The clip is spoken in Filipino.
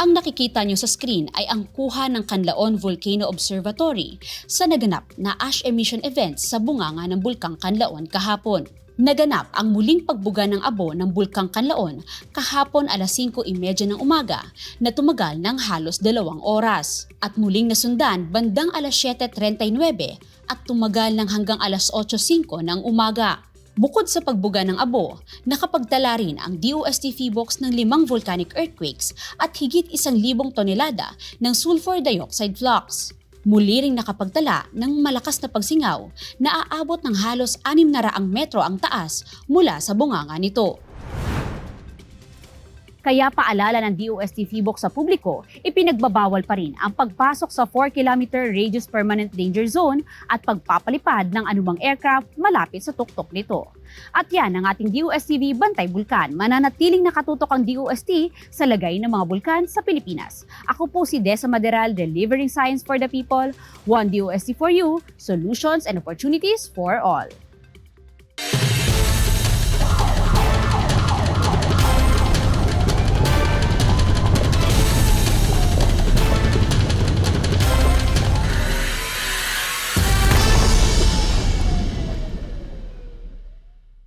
Ang nakikita nyo sa screen ay ang kuha ng Canlaon Volcano Observatory sa naganap na ash emission event sa bunganga ng Bulkang Canlaon kahapon. Naganap ang muling pagbuga ng abo ng Bulkang Canlaon kahapon alas 5.30 ng umaga na tumagal ng halos dalawang oras at muling nasundan bandang alas 7.39 at tumagal ng hanggang alas 8.05 ng umaga. Bukod sa pagbuga ng abo, nakapagtala rin ang DOST Feebox ng limang volcanic earthquakes at higit isang libong tonelada ng sulfur dioxide flux. Muli ring nakapagtala ng malakas na pagsingaw na aabot ng halos 600 metro ang taas mula sa bunganga nito. Kaya paalala ng DOST Feebox sa publiko, ipinagbabawal pa rin ang pagpasok sa 4km radius permanent danger zone at pagpapalipad ng anumang aircraft malapit sa tuktok nito. At yan ang ating DOSTV Bantay Bulkan. Mananatiling nakatutok ang DOST sa lagay ng mga bulkan sa Pilipinas. Ako po si Desa Maderal, delivering science for the people. One DOST for you, solutions and opportunities for all.